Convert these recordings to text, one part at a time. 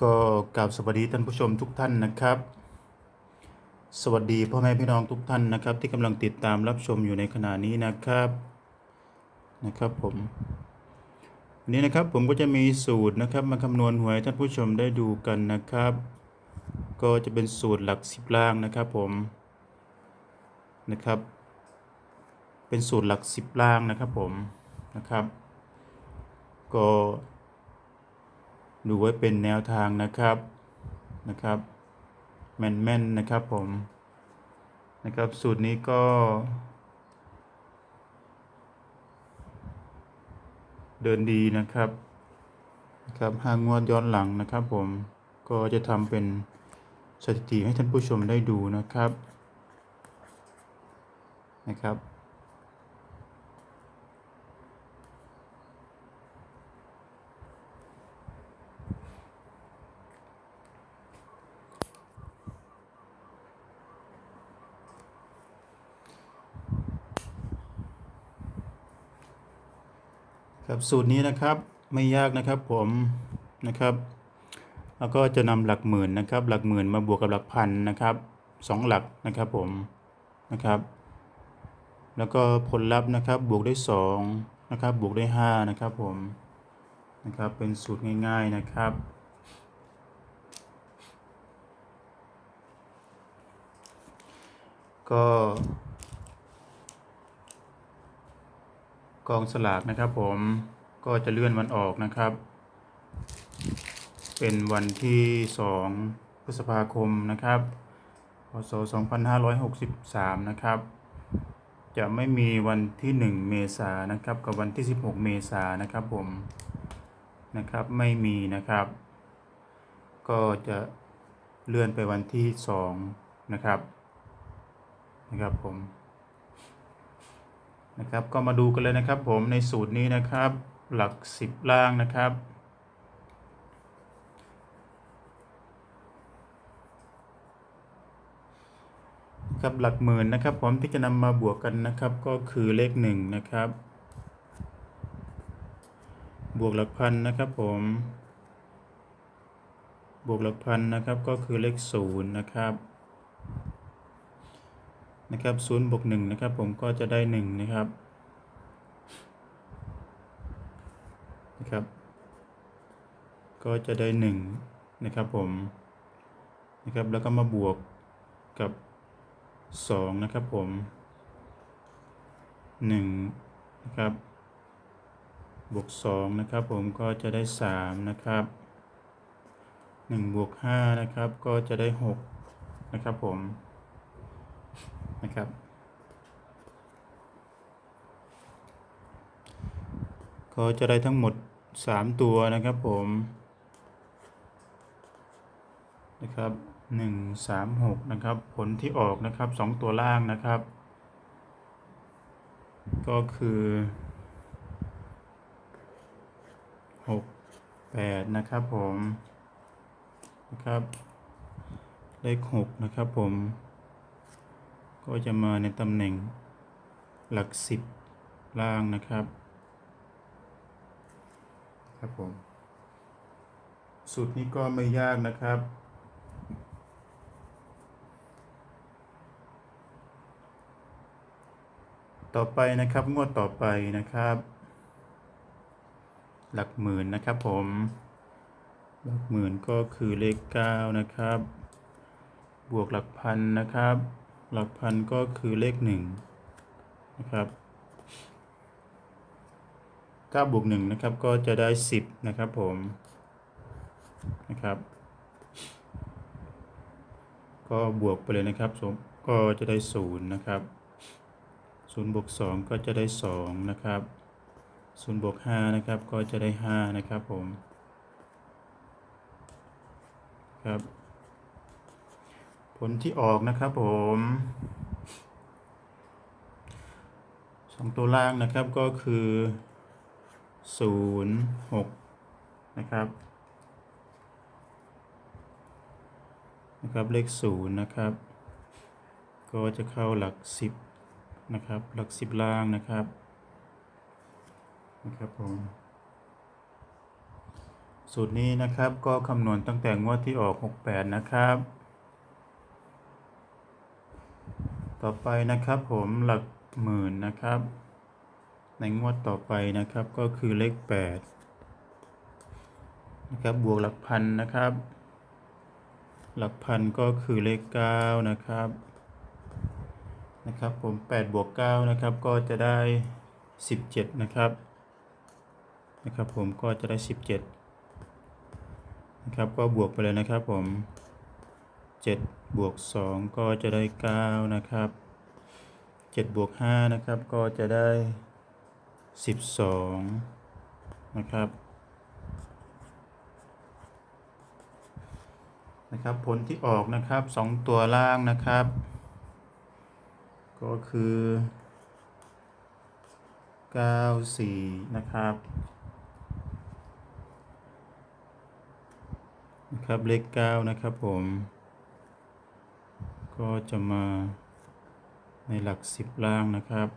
ก็กราบสวัสดีท่านผู้ชมทุกท่านนะครับ สวัสดีพ่อแม่พี่น้องทุกท่านนะครับ ที่กำลังติดตามรับชมอยู่ในขณะนี้นะครับนะครับผมวันนี้นะครับผมก็จะมีสูตรนะครับ มาคำนวณหวยท่านผู้ชมได้ดูกันนะครับ ก็จะเป็นสูตรหลักสิบล่างนะครับผมนะครับ เป็นสูตรหลักสิบล่างนะครับผมนะครับ ก็ ดูไว้เป็นแนวทางนะครับนะครับแม่นๆนะครับผมนะครับสูตรนี้ก็เดินดีนะครับนะครับห้างงวดย้อนหลังนะครับ ผมก็จะทำเป็นสถิติให้ท่านผู้ชมได้ดูนะครับนะครับ ครับสูตรนี้นะครับไม่ยากนะครับผมนะครับ แล้วก็จะนำหลักหมื่นนะครับ หลักหมื่นมาบวกกับหลักพันนะครับสองหลักนะครับผมนะครับ แล้วก็ผลลัพธ์นะครับบวกด้วยสองนะครับบวกด้วยห้านะครับผมนะครับเป็นสูตรง่าย ๆนะครับก็ กองสลากนะครับผมก็จะเลื่อนวันออกนะครับ เป็นวันที่ 2 พฤษภาคมนะครับพศ2563 นะครับ จะไม่มีวันที่ 1 เมษายนนะครับ กับวันที่ 16 เมษายนนะครับผมนะครับไม่มีนะครับ ก็จะเลื่อนไปวันที่ 2 นะครับนะครับผม นะครับ ก็มาดูกันเลยนะครับ ผมในสูตรนี้นะครับ หลัก 10 ล่างนะครับ ครับหลักหมื่นนะครับ ผมที่จะนำมาบวกกันนะครับ ก็คือเลขหนึ่งนะครับ บวกหลักพันนะครับ ผมบวกหลักพันนะครับก็คือเลขศูนย์นะครับ นะครับศูนย์บวกหนึ่งนะครับผมก็จะได้หนึ่งนะครับนะครับ ก็จะได้หนึ่งนะครับผมนะครับแล้วก็มาบวกกับสองนะครับผมหนึ่งนะครับบวกสองนะครับผมก็จะได้สามนะครับหนึ่งบวกห้านะครับก็จะได้หกนะครับผม นะครับ ก็จะได้ทั้งหมด 3 ตัวนะครับผมนะครับ1 3 6นะครับ ผลที่ออกนะครับ2ตัวล่างนะครับ ก็คือ6 8นะครับผมนะครับเลข6นะครับผม ก็จะมาในตำแหน่งหลัก10ล่างนะครับ ครับผม สูตรนี้ก็ไม่ยากนะครับ ต่อไปนะครับงวดต่อไปนะครับ หลักหมื่นนะครับผม หลักหมื่นก็คือเลขเก้านะครับ บวกหลักพันนะครับ หลักพันก็คือเลขหนึ่งนะครับ9บวก1นะครับก็จะได้ 10 นะครับผมนะครับ ก็บวกไปเลยนะครับก็จะได้ 0 นะครับ0บวก2ก็จะได้ 2 นะครับ0บวก5นะครับก็จะได้ 5 นะครับผมครับ ผลที่ออกนะครับผมสองตัวล่างนะครับก็คือศูนย์หกนะครับนะครับเลขศูนย์นะครับ ก็จะเข้าหลักสิบนะครับ หลักสิบล่างนะครับนะครับผมสูตรนี้นะครับก็คำนวณตั้งแต่งวดที่ออก 68 นะครับ ต่อไปนะครับผมหลักหมื่นนะครับ ในงวดต่อไปนะครับก็คือเลข8นะครับบวกหลักพันนะครับ หลักพันก็คือเลข9นะครับนะครับผม8บวก9นะครับก็จะได้ 17 นะครับนะครับผมก็จะได้ 17นะครับก็บวกไปเลยนะครับผม 7 บวก 2 ก็จะได้ 9 นะครับ7บวก5นะครับ ก็จะได้ 12 นะครับ นะครับ ผลที่ออกนะครับ 2 ตัวล่างนะครับ ก็คือ 94 นะครับนะครับเลข9นะครับผม ก็จะมาในหลัก 10 ล่างนะครับ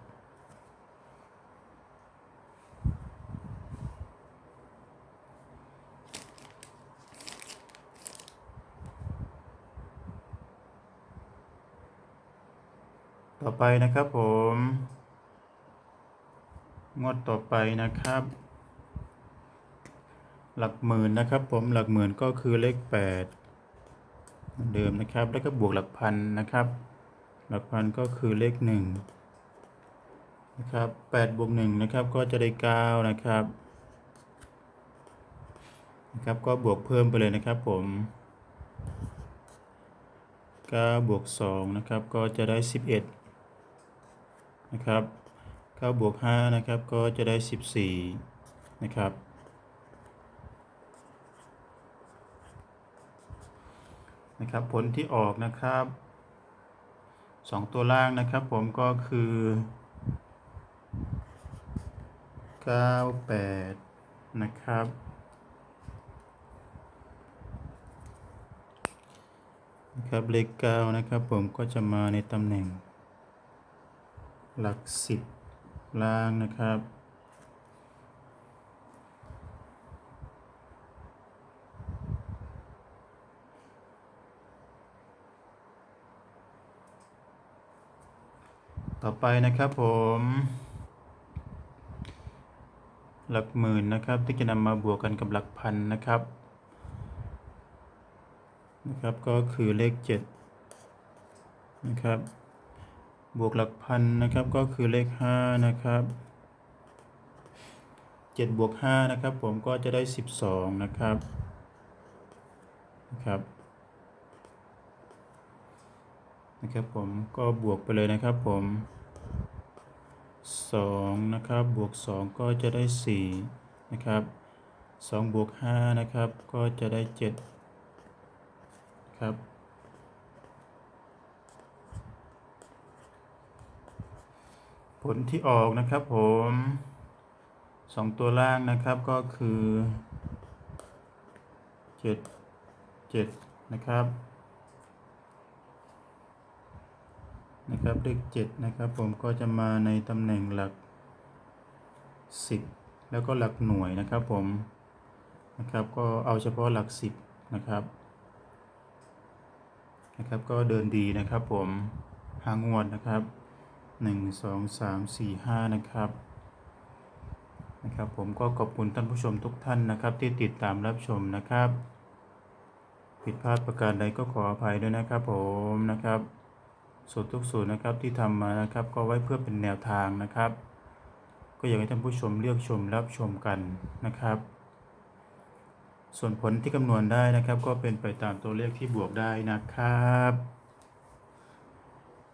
ต่อไปนะครับผม งวดต่อไปนะครับ หลักหมื่นนะครับผมหลักหมื่นก็คือเลข 8 เดิมนะครับ แล้วก็บวกหลักพันนะครับ หลักพันก็คือเลข1นะครับ8บวก1นะครับ ก็จะได้9นะครับ นะครับ ก็บวกเพิ่มไปเลยนะครับผม9บวก2นะครับ ก็จะได้11นะครับ9บวก5นะครับ ก็จะได้14นะครับ นะครับ ผลที่ออกนะครับ 2 ตัวล่างนะครับ ผมก็คือ 98 นะครับ นะครับเลข9นะครับ ผมก็จะมาในตำแหน่ง หลักสิบล่างนะครับ ต่อไปนะครับผม หลักหมื่นนะครับ ที่จะนำมาบวกกันกับหลักพันนะครับนะครับ ก็คือเลขเจ็ดนะครับ บวกหลักพันนะครับก็คือเลขห้านะครับเจ็ดบวกห้านะครับ ผมก็จะได้สิบสองนะครับนะครับ นะครับผมก็บวกไปเลยนะครับผมสองนะครับบวกสองก็จะได้สี่นะครับสองบวกห้านะครับก็จะได้เจ็ดครับผลที่ออกนะครับผมสองตัวล่างนะครับก็คือเจ็ดเจ็ดนะครับ นะครับเลขเจ็ดนะครับผมก็จะมาในตำแหน่งหลักสิบแล้วก็หลักหน่วยนะครับผมนะครับก็เอาเฉพาะหลักสิบนะครับนะครับก็เดินดีนะครับผมหางวดนะครับหนึ่งสองสามสี่ห้านะครับนะครับผมก็ขอบคุณท่านผู้ชมทุกท่านนะครับ ที่ติดตามรับชมนะครับ ผิดพลาดประการใดก็ขออภัยด้วยนะครับผมนะครับ สูตรทุกสูตรนะครับที่ทำมานะครับก็ไว้เพื่อเป็นแนวทางนะครับ ก็อยากให้ท่านผู้ชมเลือกชมรับชมกันนะครับ ส่วนผลที่คำนวณได้นะครับ ก็เป็นไปตามตัวเลขที่บวกได้นะครับ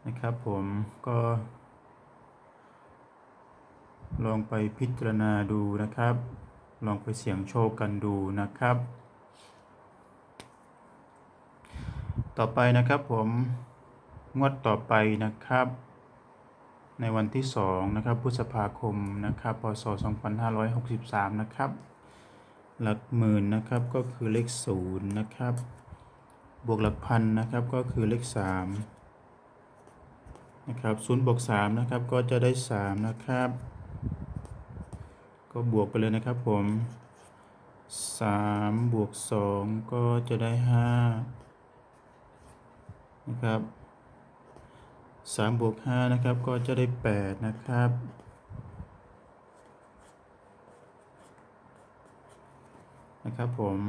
นะครับ ผมก็ ลองไปพิจารณาดูนะครับ ลองไปเสี่ยงโชคกันดูนะครับ ต่อไปนะครับผม งวดต่อไปนะครับ ในวันที่2นะครับพฤษภาคมนะครับ พศ 2563 นะครับ หลักหมื่นนะครับก็คือเลข0นะครับ บวกหลักพันนะครับก็คือเลข3นะครับ0บวก3นะครับก็จะได้ 3 นะครับ ก็บวกไปเลยนะครับผมสามบวกสองก็จะได้ห้านะครับ สามบวกห้านะครับ ก็จะได้แปดนะครับ นะครับผม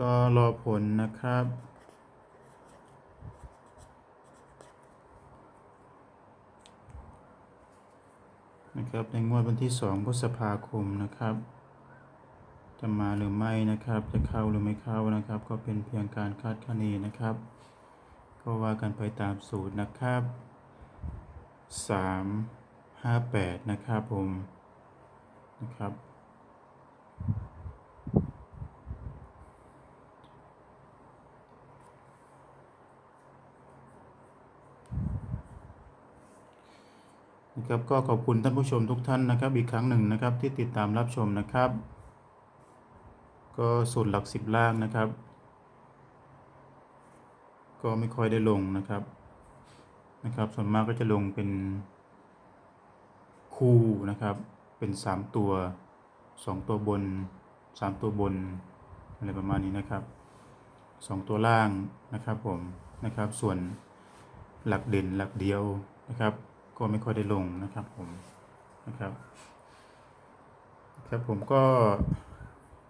ก็รอผลนะครับ นะครับ ในงวดวันที่ 2พฤษภาคมนะครับจะมาหรือไม่นะครับ จะเข้าหรือไม่เข้านะครับ ก็เป็นเพียงการคาดคะเนนะครับ ก็ว่ากันไปตามสูตรนะครับ 3 5 8 นะครับผมนะครับ นะครับก็ขอบคุณท่านผู้ชมทุกท่านนะครับ อีกครั้งหนึ่งนะครับที่ติดตามรับชมนะครับ ก็สูตรหลักสิบล่างนะครับ ก็ไม่ค่อยได้ลงนะครับนะครับ ส่วนมากก็จะลงเป็นคู่นะครับ เป็นสามตัวสองตัวบนสามตัวบนอะไรประมาณนี้นะครับสองตัวล่างนะครับผมนะครับ ส่วนหลักเด่นหลักเดียวนะครับ ก็ไม่ค่อยได้ลงนะครับผมนะครับครับผมก็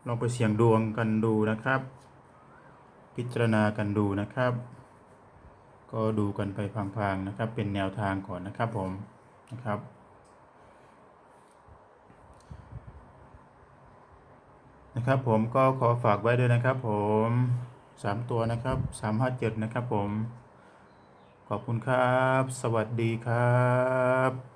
ลองไปเสี่ยงดวงกันดูนะครับ พิจารณากันดูนะครับ ก็ดูกันไปพลางๆนะครับ เป็นแนวทางก่อนนะครับผมนะครับ นะครับผมก็ขอฝากไว้ด้วยนะครับผมสามตัวนะครับสามห้าเจ็ดนะครับผม ขอบคุณครับ สวัสดีครับ